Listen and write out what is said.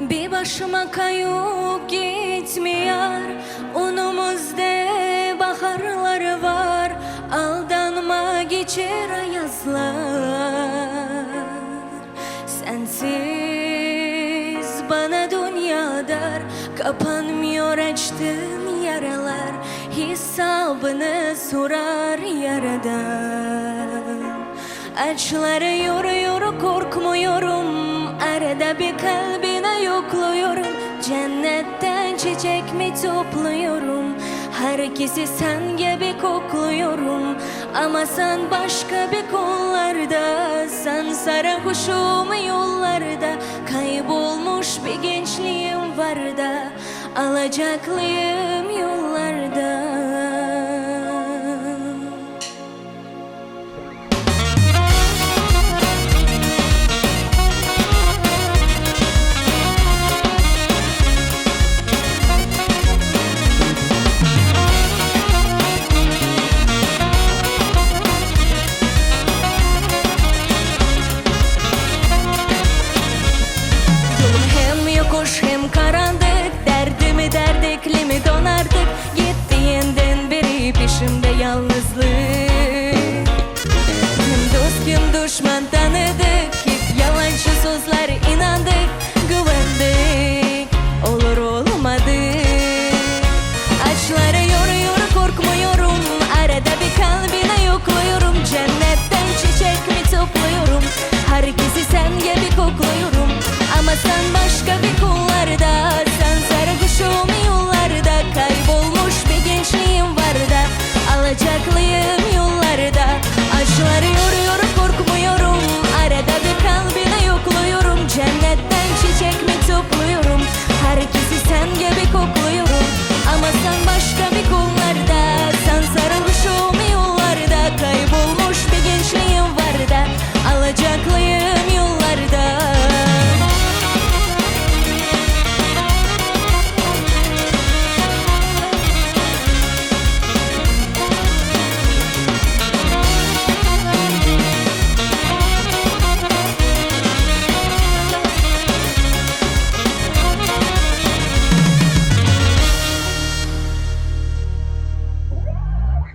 Bir başıma kayıp gitmiyor. Önümüzde baharlar var. Aldanma geçer yazlar Sensiz bana dünya dar. Kapanmıyor açtığın yaralar. Hesabını sorar yaradan. Açları yoruyor korkmuyorum. Arada bir kalbine topluyorum. Herkesi sen gibi kokluyorum. Ama sen başka bir kollarda Sen sarhoşum yollarda. Kaybolmuş bir gençliğim var da Alacaklıyım yollarda yokuş hem karanlık. Derdimi derdikli mi donardık. Gittiğinden beri peşimde yalnızlık. Kim dost kim düşman tanıdık. Hep yalancı sözlere inandık. Güvendik olur olmadı. Açları yoruyor korkmuyorum. Arada bir kalbine yokluyorum. Cennetten çiçek mi topluyorum? Herkesi sen gibi kokluyorum ama sen başka bir kullarda Sen sarhoşum yollarda. Kaybolmuş bir gençliğim var da Alacaklıyım yollarda. Aşkları yoruyorum korkmuyorum. Arada bir kalbine yokluyorum. Cennetten çiçek mi topluyorum?